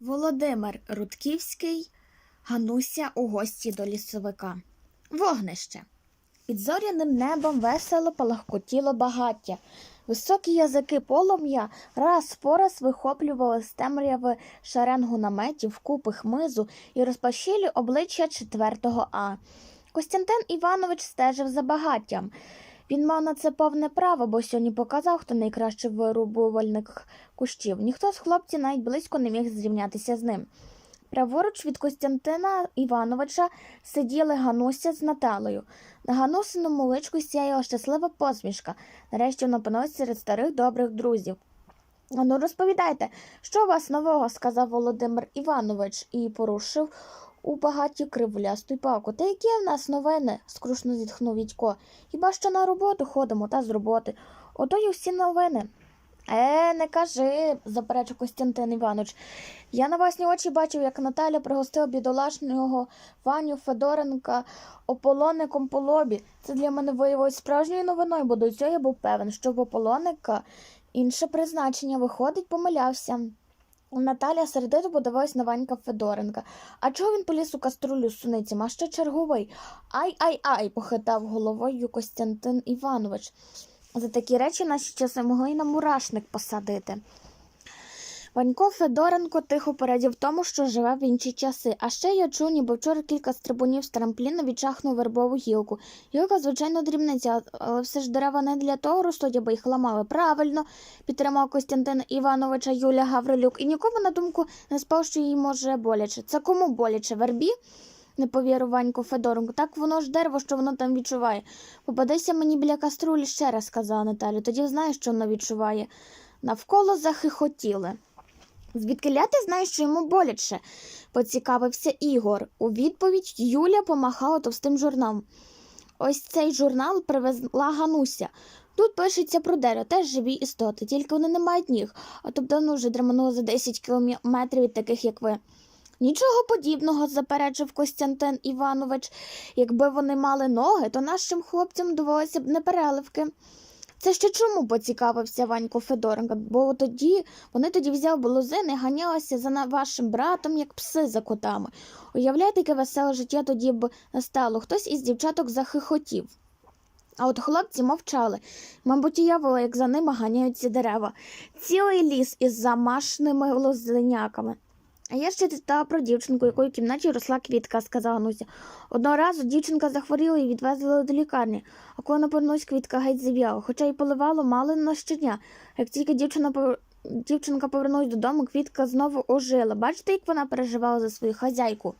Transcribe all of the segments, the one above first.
Володимир Рудківський, Гануся у гості до лісовика. Вогнище. Під зоряним небом весело палахкотіло багаття. Високі язики полум'я раз по раз вихоплювали з темряви шеренгу наметів, купи хмизу і розпашілі обличчя четвертого А. Костянтин Іванович стежив за багаттям. Він мав на це повне право, бо сьогодні показав, хто найкращий вирубувальник кущів. Ніхто з хлопців навіть близько не міг зрівнятися з ним. Праворуч від Костянтина Івановича сиділи Гануся з Наталею. На Ганусиному личку сяяла щаслива посмішка. Нарешті вона опинилась серед старих добрих друзів. Ну, розповідайте, що у вас нового? сказав Володимир Іванович і порушив у багаті кривулясту й палку. Та які в нас новини? скрушно зітхнув Відько. Хіба що на роботу ходимо та з роботи. Ото й усі новини. Е, не кажи, заперечив Костянтин Іванович. Я на власні очі бачив, як Наталя пригостила бідолашного Ваню Федоренка ополонником по лобі. Це для мене виявилось справжньою новиною, бо до цього я був певен, що в ополонника інше призначення виходить, помилявся. Наталя сердито подивилась на Ванька Федоренка. А чого він поліз у каструлю з суницями? А ще черговий. Ай ай ай, похитав головою Костянтин Іванович. За такі речі наші часи могли й на мурашник посадити. Ванько Федоренко тихо порадів тому, що живе в інші часи. А ще я чув, ніби вчора кілька стрибунів з трампліна відчахнув вербову гілку. Гілка, звичайно, дрібниця, але все ж дерева не для того ростуть, аби їх ламали. Правильно, підтримав Костянтин Івановича Юля Гаврилюк, і нікому на думку не спав, що їй може боляче. Це кому боляче? Вербі? Не повірив Ванько Федоренко. Так воно ж дерево, що воно там відчуває. Попадися мені біля каструлі ще раз, сказала Наталя. Тоді знаєш, що воно відчуває. Навколо захихотіли. Звідки ти знаєш, що йому боляче? поцікавився Ігор. У відповідь Юля помахала товстим журналом. Ось цей журнал привезла Гануся. Тут пишеться про дерево, теж живі істоти, тільки вони не мають ніг, а то б давно вже дремануло за 10 кілометрів від таких, як ви. Нічого подібного, заперечив Костянтин Іванович. Якби вони мали ноги, то нашим хлопцям довелося б не переливки. Це ще чому поцікавився Ванько Федоренко, бо тоді вони тоді взяв блузини, ганялися за вашим братом, як пси за котами. Уявляєте, яке веселе життя тоді б настало. Хтось із дівчаток захихотів. А от хлопці мовчали. Мабуть, уявили, як за ними ганяються дерева. Цілий ліс із замашними лозиняками. А я ще читала про дівчинку, якої в кімнаті росла квітка, сказала Нуся. Одного разу дівчинка захворіла і відвезли до лікарні, а коли навернулась, квітка геть зів'яла, хоча й поливало мало на щодня. Як тільки дівчина пов- дівчинка повернулась додому, квітка знову ожила. Бачите, як вона переживала за свою хазяйку?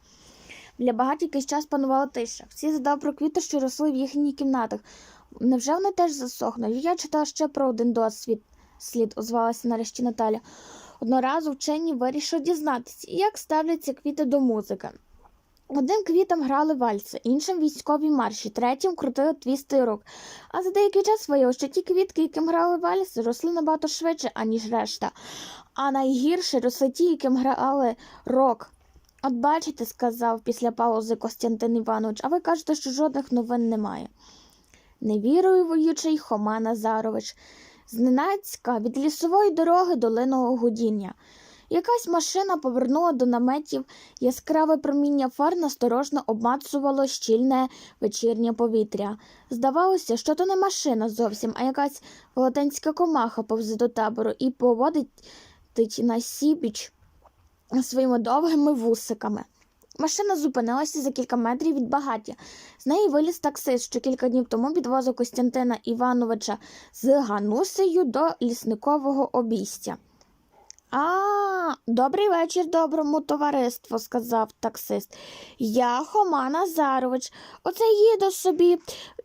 Для багатьох якийсь час панувала тиша. Всі задав про квіти, що росли в їхніх кімнатах. Невже вони теж засохнули? Я читала ще про один досвід, слід озвалася нарешті Наталя. Одного разу вчені вирішили дізнатися, як ставляться квіти до музики. Одним квітам грали вальси, іншим військові марші, третім крутили твісти рук. А за деякий час виявилося, що ті квітки, яким грали вальси, росли набагато швидше, аніж решта. А найгірше росли ті, яким грали рок. От бачите, сказав після паузи Костянтин Іванович, а ви кажете, що жодних новин немає. Невіруючий Хома Назарович. Зненацька від лісової дороги до линого гудіння. Якась машина повернула до наметів, яскраве проміння фар насторожно обмацувало щільне вечірнє повітря. Здавалося, що то не машина зовсім, а якась велетенська комаха повзе до табору і поводить на сібіч своїми довгими вусиками. Машина зупинилася за кілька метрів від багаття. З неї виліз таксист, що кілька днів тому підвозив Костянтина Івановича з Ганусею до лісникового обійстя. А, добрий вечір, доброму товариству, сказав таксист. Я Хома Назарович. Оце їду собі,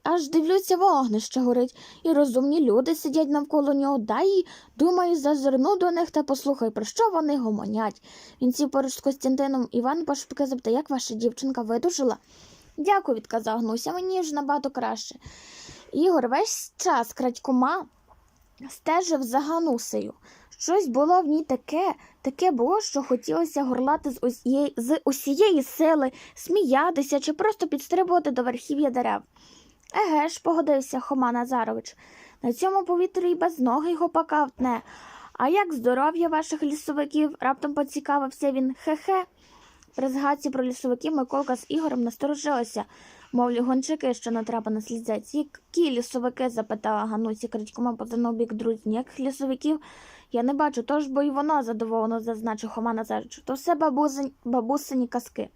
аж дивлюся, вогнище горить, і розумні люди сидять навколо нього. Дай, думаю, зазирну до них та послухай, про що вони гомонять. Він сів поруч з Костянтином Іван пошепки запитав, як ваша дівчинка видужила? Дякую, відказав Гнуся, мені вже набагато краще. Ігор весь час крадькома стежив за Ганусею. Щось було в ній таке, таке було, що хотілося горлати з усієї, з усієї сили, сміятися чи просто підстрибувати до верхів'я дерев. Еге ж, погодився Хома Назарович. На цьому повітрі й без ноги його пака втне, А як здоров'я ваших лісовиків? раптом поцікавився він. Хе-хе. При згадці про лісовиків Миколка з Ігорем насторожилися, мовлі гончики, що натрапа на слідзець. Які лісовики? запитала Ганусі крадькома позирнув бік друзі. Ніяких лісовиків я не бачу, тож бо й воно задоволено зазначив Хома Назарич. То все бабусин, бабусині казки.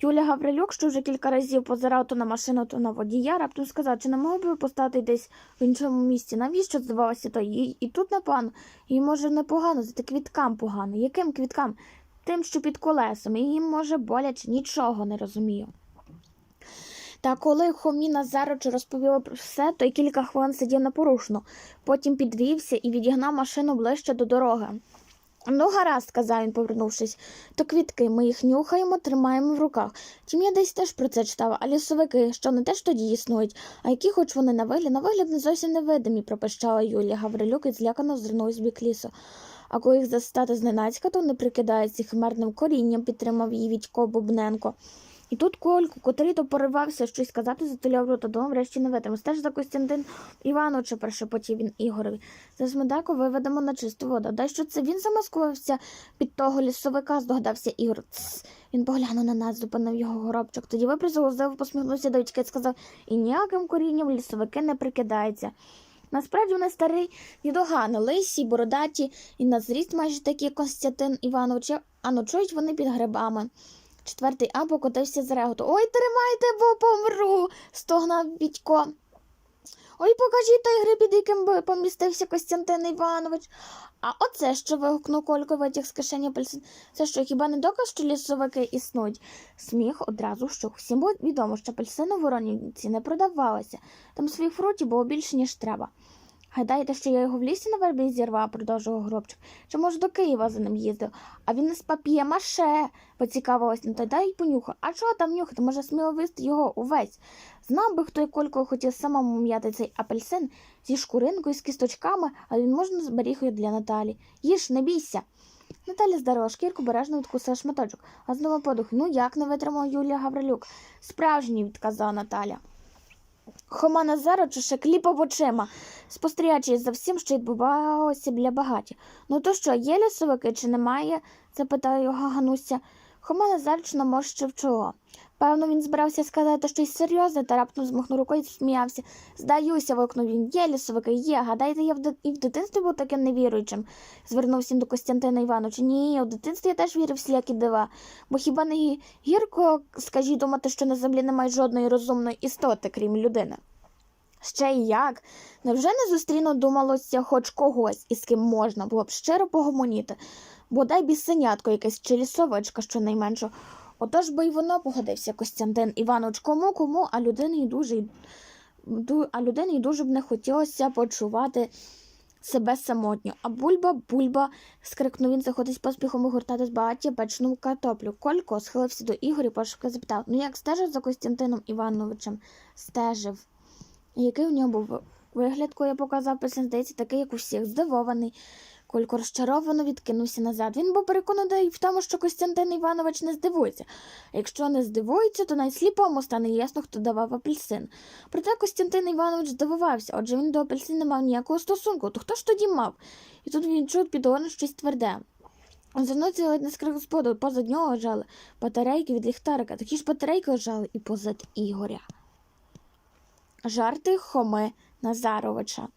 Юля Гаврилюк, що вже кілька разів позирав то на машину, то на водія, раптом сказав, чи не мог би ви поставити десь в іншому місці. Навіщо здавалося то? І, і тут непогано, і може непогано, зате квіткам погано. Яким квіткам? Тим, що під колесами, їм може боляче, нічого не розумію. Та коли Хомі Назарович розповіла про все, то й кілька хвилин сидів непорушно. Потім підвівся і відігнав машину ближче до дороги. Ну, гаразд, сказав він, повернувшись, то квітки ми їх нюхаємо, тримаємо в руках. Тім я десь теж про це читала, а лісовики, що не теж тоді існують, а які хоч вони на вигляд, на вигляд не зовсім невидимі, пропищала Юлія Гаврилюк і злякано звернулась в бік лісу. А коли їх застати зненацька, то не прикидається химерним корінням, підтримав її Вітько Бубненко. І тут Кольку, котрий то поривався щось сказати, затуляв рота дому, врешті не витримав. Стеж за Костянтин Івановича, прошепотів він Ігорові. За смедаку виведемо на чисту воду. Дай що це він замаскувався під того лісовика, здогадався Ігор. Цс. Він поглянув на нас, зупинив його горобчик. Тоді випризав, посміхнувся до і сказав, і ніяким корінням лісовики не прикидаються. Насправді вони старий дідогани, лисі, бородаті, і на зріст майже такі, Костянтин Іванович, а ночують вони під грибами. Четвертий А покотився з реготу. Ой, тримайте, бо помру. стогнав Вітько. Ой, покажіть той гриб, під яким помістився Костянтин Іванович. А оце що вигукнув Колько витяг з кишені апельсин. Це що, хіба не доказ, що лісовики існують? Сміх одразу щух. Всім було відомо, що апельсини в Воронівці не продавалися. Там своїх фрутів було більше, ніж треба. Гадаєте, що я його в лісі на вербі зірвав, продовжував гробчик. Чи може до Києва за ним їздив? А він із пап'є-маше, поцікавилась на той, дай понюхав. А чого там нюхати? Може сміло висти його увесь. Знав би, хто і колькою хотів самому м'яти цей апельсин зі шкуринкою, з кісточками, але він можна з берігою для Наталі. Їж, не бійся. Наталя здарила шкірку, бережно відкусила шматочок, а знову подух. Ну як не витримала Юлія Гаврилюк? Справжній, відказала Наталя. Хома Назарович ще кліпав очима, спостерігаючи за всім, що відбувалося біля багаті. Ну то що, є лісовики чи немає? запитав його Гануся. Хома Назарович наморщив чоло. Певно, він збирався сказати щось серйозне, та раптом змахнув рукою і сміявся. Здаюся, вигукнув він. Є лісовики, є. Гадаєте, я в і в дитинстві був таким невіруючим, звернувся він до Костянтина Івановича. Ні, у дитинстві я теж вірив в всілякі дива. Бо хіба не гірко, скажіть, думати, що на землі немає жодної розумної істоти, крім людини? Ще й як? Невже не зустріну думалося хоч когось, із ким можна було б щиро погомоніти? Бодай бісенятко якесь чи лісовичка щонайменше. Отож би й воно погодився Костянтин Іванович кому кому, а людині дуже а людині дуже б не хотілося почувати себе самотньо. А бульба, бульба, скрикнув він, заходить поспіхом огортати з багаття печну картоплю. Колько схилився до Ігоря, пошуки запитав, ну як стежив за Костянтином Івановичем? Стежив. Який у нього був вигляд, коли я показав після, здається, такий, як у всіх, здивований. Колько розчаровано відкинувся назад. Він був переконаний в тому, що Костянтин Іванович не здивується. А якщо не здивується, то найсліпому стане ясно, хто давав апельсин. Проте Костянтин Іванович здивувався, отже він до апельсин не мав ніякого стосунку. То хто ж тоді мав? І тут він чув під щось тверде. Звернувся ледь не скрик господу, позад нього лежали батарейки від ліхтарика. Такі ж батарейки лежали і позад Ігоря. Жарти Хоми Назаровича.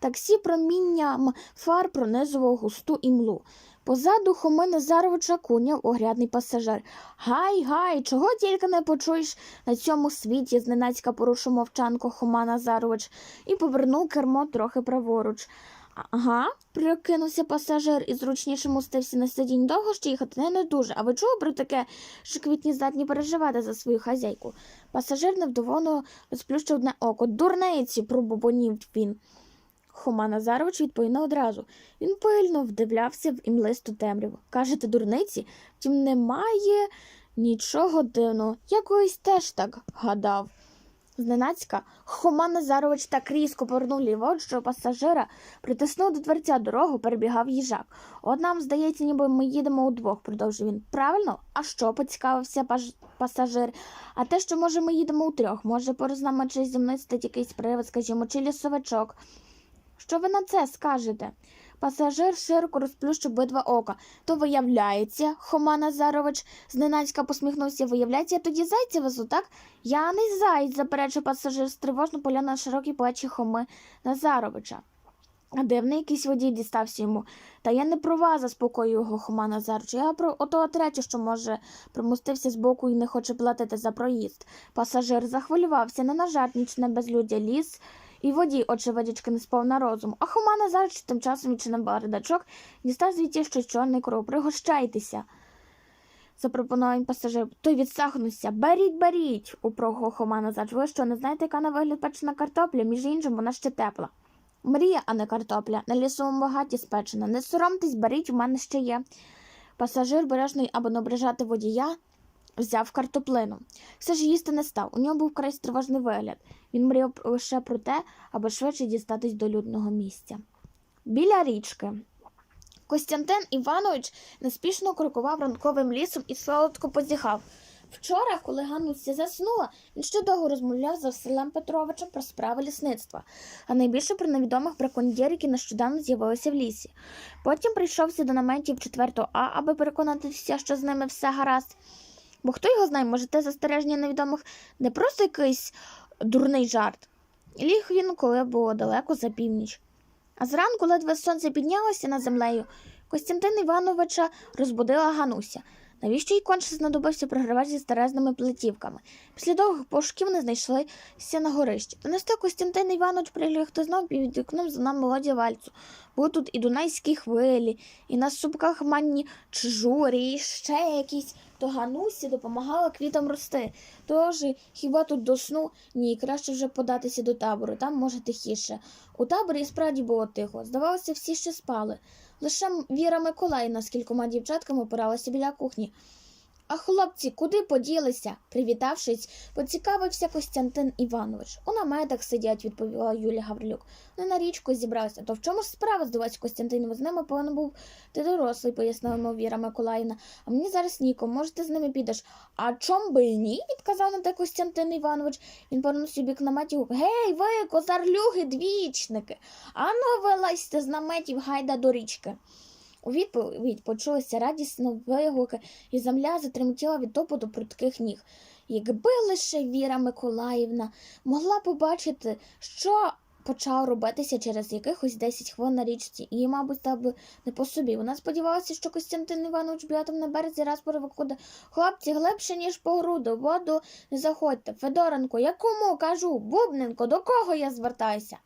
Таксі промінням фар пронизував густу імлу. Позаду Хоми Назаровича куняв оглядний пасажир. Гай, гай, чого тільки не почуєш на цьому світі, зненацька порушив мовчанку Хома Назарович і повернув кермо трохи праворуч. Ага, прикинувся пасажир і зручніше мустився на сидінь довго ще їхати не, не дуже. А ви чули про таке, що квітні здатні переживати за свою хазяйку? Пасажир невдоволено розплющив одне око. Дурниці, пробубонів він. Хома Назарович відповів не одразу. Він пильно вдивлявся в імлисту темряву. Кажете, дурниці? Втім, немає нічого дивного. Я колись теж так гадав. Зненацька Хома Назарович так різко повернув ліворуч, що пасажира притиснув до дверця дорогу, перебігав їжак. От нам здається, ніби ми їдемо удвох, продовжив він. Правильно? А що? поцікавився паж... пасажир. А те, що може ми їдемо утрьох, може поруч нами чи зі мною стоїть якийсь привид, скажімо, чи лісовичок. Що ви на це скажете? Пасажир широко розплющив обидва ока. То виявляється, Хома Назарович зненацька посміхнувся. Виявляється, я тоді зайця везу, так? Я не зайць, заперечив пасажир, стривожно поглянув на широкі плечі Хоми Назаровича. А дивний якийсь водій дістався йому. Та я не про вас, заспокоює його Хома Назарович. Я про отого третє, що може примустився з боку і не хоче платити за проїзд. Пасажир захвилювався, не на жарт, ніч не безлюдя ліс. І водій, очевидячки, не спав на розум. А Хома Назарович тим часом відчинив бардачок, дістав звідти щось чорний кров. Пригощайтеся. Запропонував пасажир. Той відсахнувся. Беріть, беріть, упрогав Хома Назарович. Ви що, не знаєте, яка на вигляд печена картопля? Між іншим, вона ще тепла. Мрія, а не картопля. На лісовому багаті спечена. Не соромтесь, беріть, у мене ще є. Пасажир, бережний, аби не ображати водія, взяв картоплину. Все ж їсти не став. У нього був край тривожний вигляд. Він мріяв лише про те, аби швидше дістатись до людного місця. Біля річки. Костянтин Іванович неспішно крокував ранковим лісом і солодко позіхав. Вчора, коли Гануся заснула, він ще довго розмовляв з Василем Петровичем про справи лісництва, а найбільше про невідомих браконьєрів, які нещодавно з'явилися в лісі. Потім прийшовся до наметів 4 А, аби переконатися, що з ними все гаразд. Бо хто його знає, може, те застереження невідомих не просто якийсь дурний жарт. Ліг він, коли було далеко за північ. А зранку, ледве сонце піднялося над землею, Костянтина Івановича розбудила Гануся. Навіщо їй конче знадобився програвач зі старезними плетівками? Після довгих пошуків не знайшлися на горищі. Та не встиг Костянтин Іванович прилягти знов під вікном за нами мелодія вальцу. Були тут і дунайські хвилі, і на супках манні чжурі, і ще якісь. То Ганусі допомагала квітам рости. Тож хіба тут до сну? Ні, краще вже податися до табору, там може тихіше. У таборі справді було тихо. Здавалося, всі ще спали. Лише Віра Миколаївна з кількома дівчатками опиралася біля кухні. А хлопці куди поділися? Привітавшись, поцікавився Костянтин Іванович. У наметах сидять, відповіла Юлія Гаврилюк. Вони на річку зібралися. То в чому ж справа, здавається Костянтин? З ними повинен був ти дорослий, пояснила йому Віра Миколаївна. А мені зараз нікому, може, ти з ними підеш. А чом би ні? відказав на те Костянтин Іванович. Він повернувся у бік наметів. Гей, ви, козарлюги, двічники. Ану, вилазьте з наметів, гайда до річки. У відповідь почулися радісно вигуки, і земля затремтіла від топоту прудких ніг. Якби лише Віра Миколаївна могла побачити, що почав робитися через якихось 10 хвилин на річці, і мабуть, став би не по собі. Вона сподівалася, що Костянтин Іванович бігатиме на березі раз перевикуде. Хлопці, глибше, ніж по груду, воду не заходьте. Федоренко, я кому кажу? Бубненко, до кого я звертаюся?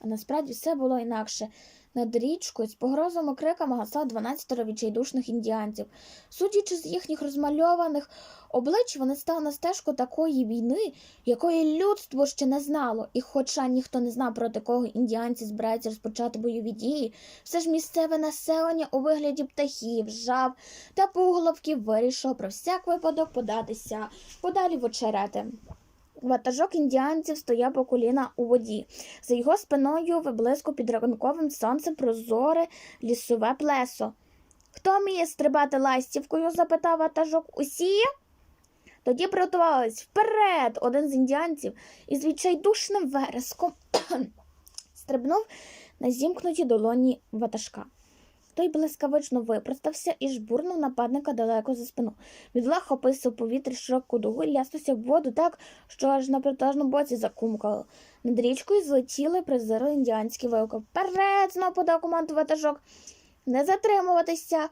А насправді все було інакше. Над річкою з погрозами криками гасало 12 відчайдушних індіанців. Судячи з їхніх розмальованих облич, вони стали на стежку такої війни, якої людство ще не знало. І хоча ніхто не знав, проти кого індіанці збираються розпочати бойові дії, все ж місцеве населення у вигляді птахів, жаб та пуголовків вирішило про всяк випадок податися подалі в очерети. Ватажок індіанців стояв по коліна у воді. За його спиною виблиску під ранковим сонцем прозоре лісове плесо. Хто вміє стрибати ластівкою? запитав ватажок. Усі? Тоді приготувались вперед. Один з індіанців із відчайдушним вереском стрибнув на зімкнуті долоні ватажка. Той блискавично випростався і жбурнув нападника далеко за спину. Відлах описав повітря широку дугу і ляснувся в воду так, що аж на протяжному боці закумкало. Над річкою злетіли призири індіанські вилки. Вперед! знов подав команду ватажок. Не затримуватися.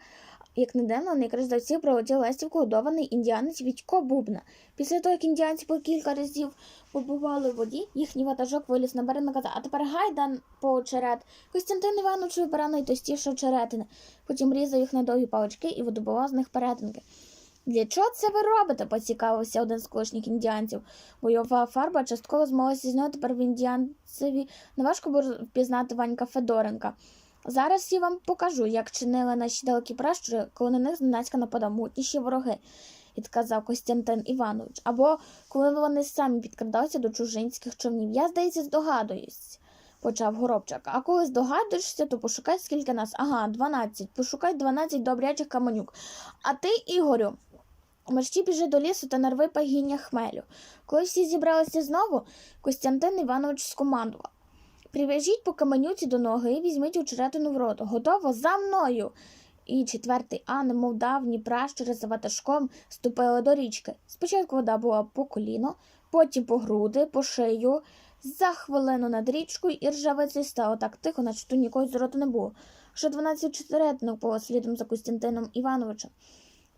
Як не дивно, найкраще за всіх прилетів ластівку годований індіанець Вітько Бубна. Після того, як індіанці по кілька разів побували в воді, їхній ватажок виліз на берег наказав, а тепер гайда по очерет. Костянтин Іванович вибирав найтостіше очеретини, потім різав їх на довгі палички і видобував з них перетинки. Для чого це ви робите? поцікавився один з колишніх індіанців. Бойова фарба частково змоглася з нього тепер в індіанцеві неважко було впізнати Ванька Федоренка. Зараз я вам покажу, як чинили наші далекі пращури, коли на них зненацька нападав мутніші вороги, відказав Костянтин Іванович. Або коли вони самі підкрадалися до чужинських човнів. Я, здається, здогадуюсь, почав Горобчак. А коли здогадуєшся, то пошукай, скільки нас. Ага, 12. Пошукай 12 добрячих каменюк. А ти, Ігорю, мерщі біжи до лісу та нарви пагіння хмелю. Коли всі зібралися знову, Костянтин Іванович скомандував. Прив'яжіть по каменюці до ноги і візьміть очеретину в рот. Готово за мною. І четвертий А, немов давні пращури за ватажком, ступили до річки. Спочатку вода була по коліно, потім по груди, по шию, за хвилину над річкою і ржавиці стало так тихо, наче тут нікого з роду не було. Що дванадцять чотиретинок було слідом за Костянтином Івановичем.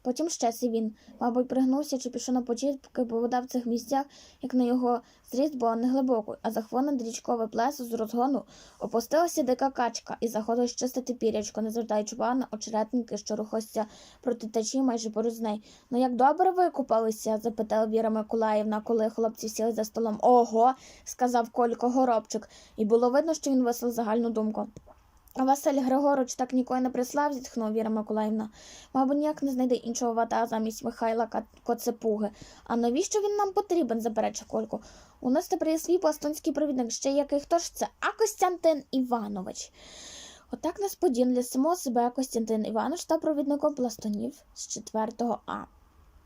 Потім ще сі він, мабуть, пригнувся чи пішов на почітки, бо вода в цих місцях, як на його зріст, була неглибокою, а за хвилин річкове плесо з розгону опустилася дика качка і заходила чистити пірячко, не звертаючи увагу на очеретники, що рухався проти течії майже поруч з нею. Ну як добре ви купалися? запитала Віра Миколаївна, коли хлопці сіли за столом. Ого, сказав Колько Горобчик, і було видно, що він вислав загальну думку. Василь Григорович так ніколи не прислав, зітхнула Віра Миколаївна. Мабуть, ніяк не знайде іншого вата замість Михайла Коцепуги. А навіщо він нам потрібен, заперечив Колько. У нас тепер є свій пластунський провідник, ще який хто ж це? А Костянтин Іванович. Отак несподівано для самого себе Костянтин Іванович став провідником пластунів з 4 А.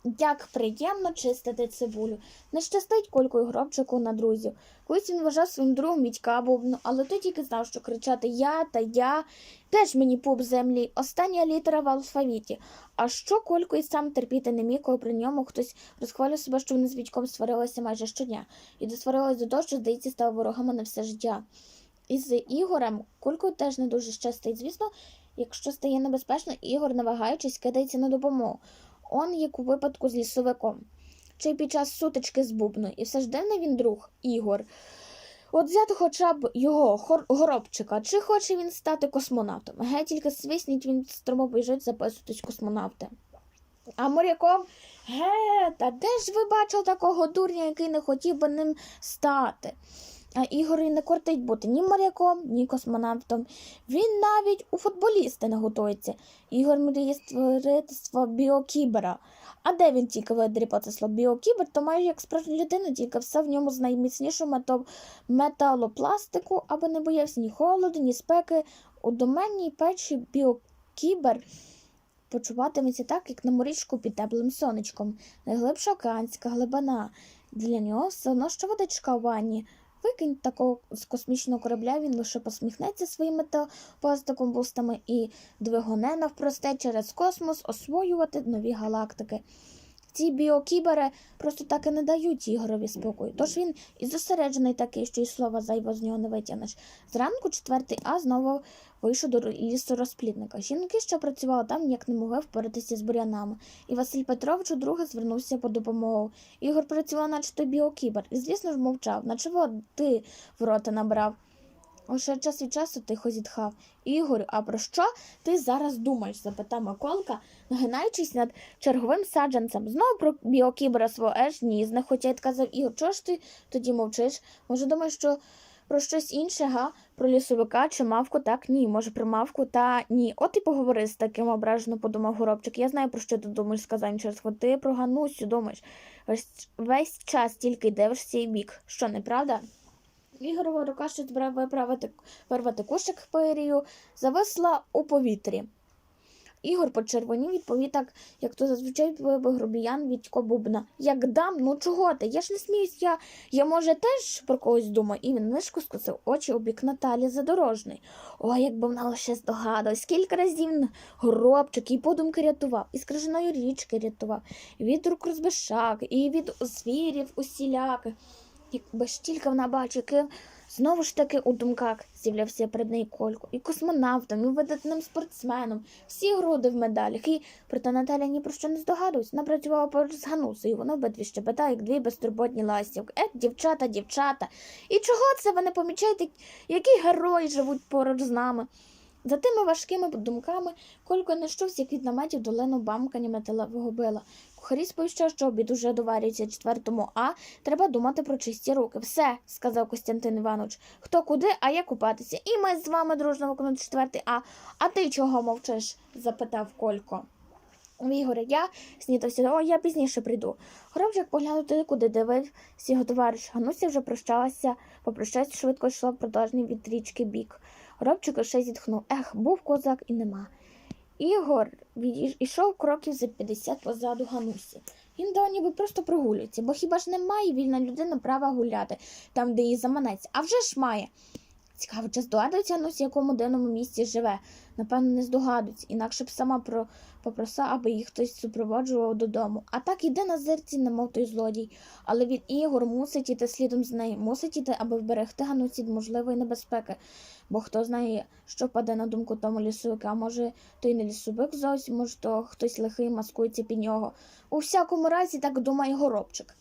Як приємно чистити цибулю. Не щастить колькою гробчику на друзів. Колись він вважав своїм другом Мітька Бубну, але той тільки знав, що кричати Я та я теж мені пуп землі, остання літера в алфавіті. А що Колько і сам терпіти не міг, коли при ньому хтось розхвалює себе, що вони з Вітьком сварилися майже щодня, і досварились до того, що, здається, стали ворогами на все життя. І з Ігорем Колько теж не дуже щастить. Звісно, якщо стає небезпечно, Ігор, не вагаючись, кидається на допомогу. Он як у випадку з лісовиком, чи під час сутички з бубною, і все ж дивний він друг Ігор. От взяти хоча б його хор- горобчика, чи хоче він стати космонавтом? Ге, тільки свисніть він стромо біжить записуватись космонавти. А моряком, ге, та де ж ви бачили такого дурня, який не хотів би ним стати? А Ігор не кортить бути ні моряком, ні космонавтом. Він навіть у футболісти не готується. Ігор мріє створити свого біокібера. А де він тільки видріпати слово біокібер, то майже як справжня людина, тільки все в ньому з найміцнішого металопластику, аби не боявся ні холоду, ні спеки. У доменній печі біокібер почуватиметься так, як на морічку під теплим сонечком. Найглибша океанська глибина. Для нього все одно що водичка у ванні. Викинь такого з космічного корабля, він лише посміхнеться своїми пластиком бустами і двигуне навпросте через космос освоювати нові галактики. Ці біокібери просто так і не дають Ігорові спокою. Тож він і зосереджений такий, що й слова зайво з нього не витягнеш. Зранку четвертий А знову вийшов до лісу розплідника. Жінки, що працювали там, ніяк не могли впоратися з бурянами, і Василь Петрович удруге звернувся по допомогу. Ігор працював, наче той біокібер, і, звісно ж, мовчав, наче води в рота набрав. Лише час від часу тихо зітхав. Ігорю, а про що ти зараз думаєш? запитав Миколка, нагинаючись над черговим саджанцем. Знову про біокібера свого еж ні, знехотя казав Ігор, чого ж ти тоді мовчиш? Може, думаєш, що про щось інше, га? Про лісовика чи мавку? Так, ні. Може, про мавку та ні. От і поговори з таким ображено подумав горобчик. Я знаю, про що ти думаєш, сказав через. Ти про Ганусю думаєш. Весь, весь час тільки дивишся і бік. Що, неправда? Ігорова рука, що збирав виправити, вирвати кущик пирію, зависла у повітрі. Ігор почервонів відповів так, як то зазвичай би грубіян від бубна. Як дам, ну чого ти? Я ж не сміюсь, я, я може теж про когось думаю. І він нишку скосив очі у бік Наталі Задорожний. Ой, якби вона лише здогадалась, скільки разів він горобчик і подумки рятував, і з річки рятував, і від рук розбишак, і від звірів усіляких. Якби ж тільки вона бачить, яким знову ж таки у думках з'являвся перед нею Колько, і космонавтом, і видатним спортсменом, всі груди в медалях, і проте Наталя ні про що не здогадується. Вона працювала поруч з Ганусею, вона обидві щебетає, як дві безтурботні ластівки. Е, дівчата, дівчата. І чого це ви не помічаєте, які герої живуть поруч з нами? За тими важкими думками Колько не як від наметів долину бамкання металевого била. Кухарі сповіщав, що обід уже доварюється четвертому А. Треба думати про чисті руки. Все, сказав Костянтин Іванович. Хто куди, а я купатися. І ми з вами дружно виконуємо четвертий А. А ти чого мовчиш? запитав Колько. Ігоре, я снітався, о, я пізніше прийду. Горобчик поглянув туди, куди дивився його товариш. Гануся вже прощалася, попрощалася, швидко йшла в продовжний від річки бік. Горобчик лише зітхнув. Ех, був козак і нема. Ігор ішов кроків за 50 позаду Ганусі. Він до ніби просто прогулюється, бо хіба ж не має вільна людина права гуляти там, де її заманеться? А вже ж має. Цікаво, чи здогадується Ганусі, якому денному місці живе? Напевно, не здогадується, інакше б сама про... попросила, аби їх хтось супроводжував додому. А так іде на зерці, немов той злодій. Але він Ігор мусить іти слідом з нею, мусить іти, аби вберегти Ганусі від можливої небезпеки. Бо хто знає, що паде на думку тому лісовика, а може, то й не лісовик зовсім, може, то хтось лихий маскується під нього. У всякому разі, так думає горобчик.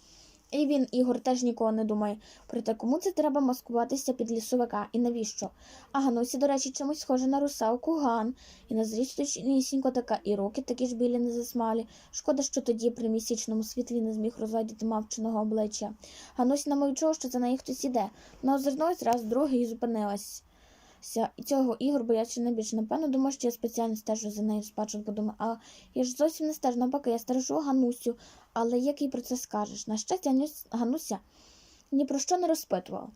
І він, Ігор, теж нікого не думає. Проте кому це треба маскуватися під лісовика і навіщо? А Ганусі, до речі, чимось схоже на русалку Ган, і на зріст точнісінько така, і руки такі ж білі не засмалі. Шкода, що тоді при місячному світлі не зміг розглядіти мавченого обличчя. Гануся намовчав, що за неї хтось іде. Вона озирнулась раз, другий і зупинилась. І цього Ігор боячи найбільше. Напевно, думав, що я спеціально стежу за нею спочатку подумав, а я ж зовсім не стежу, навпаки, я стережу Ганусю, але як їй про це скажеш? На щастя, Гануся ні про що не розпитувала.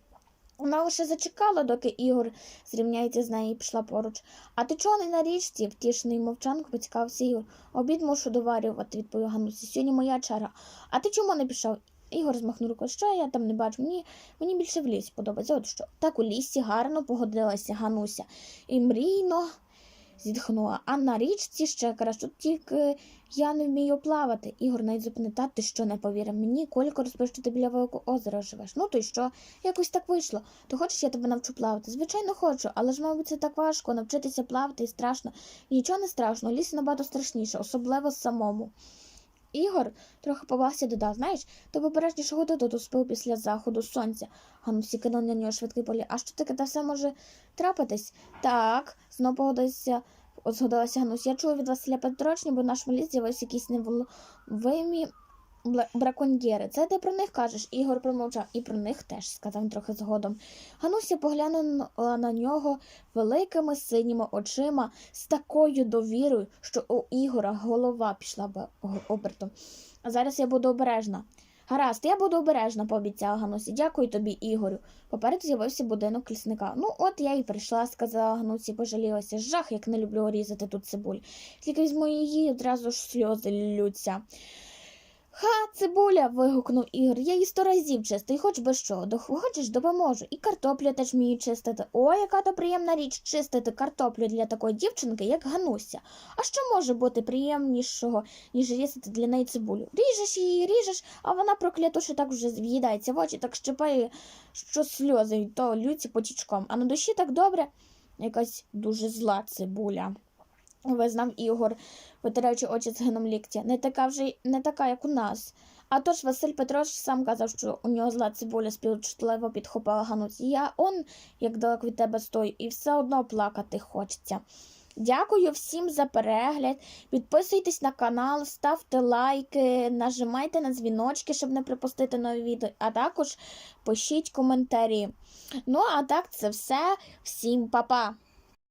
Вона лише зачекала, доки Ігор зрівняється з нею і пішла поруч. А ти чого не на річці? втішений мовчанку поцікавився Ігор. Обід мушу доварювати, відповів Гануся. Сьогодні моя черга. А ти чому не пішов? Ігор змахнув рукою, що я там не бачу. Мені, мені більше в лісі подобається. От що. Так у лісі гарно погодилася Гануся. І мрійно зітхнула. А на річці ще краще. Тільки я не вмію плавати. Ігор навіть зупинив, та ти що не повірив мені, Колько розповів, що ти біля великого озера живеш. Ну то й що? Якось так вийшло. То хочеш, я тебе навчу плавати? Звичайно, хочу, але ж, мабуть, це так важко навчитися плавати і страшно. Нічого не страшно, ліс набагато страшніше, особливо самому. Ігор трохи побався додав, знаєш, то попереднішого тут спив після заходу сонця. Ганусі кинув на нього швидкий полі. А що таке та все може трапитись? Так, знову погодилася, згодилася Ганусь. Я чую від Василя Петровича, бо в нашому ліс з'явився якісь невловимі бла- браконьєри. Це ти про них кажеш? Ігор промовчав. І про них теж, сказав трохи згодом. Гануся поглянула на нього великими синіми очима з такою довірою, що у Ігора голова пішла б обертом. А зараз я буду обережна. Гаразд, я буду обережна, пообіцяла Ганусі. Дякую тобі, Ігорю. Попереду з'явився будинок лісника. Ну, от я і прийшла, сказала Ганусі, пожалілася. Жах, як не люблю різати тут цибуль. Тільки візьму її, одразу ж сльози ллються. Ха, цибуля. вигукнув Ігор. Я її сто разів чистий, хоч що. До- Хочеш, допоможу. І картоплю теж вмію чистити. О, яка то приємна річ чистити картоплю для такої дівчинки, як Гануся. А що може бути приємнішого, ніж різати для неї цибулю? Ріжеш її, ріжеш, а вона проклято, що так вже в'їдається в очі, так щепає, що сльози то люці потічком. А на душі так добре. Якась дуже зла цибуля. Визнав Ігор, витираючи очі з гином ліктя. Не така вже не така, як у нас. А тож Василь Петрович сам казав, що у нього зла цибуля співчутливо підхопила Ганусь. Я он, як далеко від тебе стою, і все одно плакати хочеться. Дякую всім за перегляд. Підписуйтесь на канал, ставте лайки, нажимайте на дзвіночки, щоб не пропустити нові відео, а також пишіть коментарі. Ну, а так, це все. Всім па-па!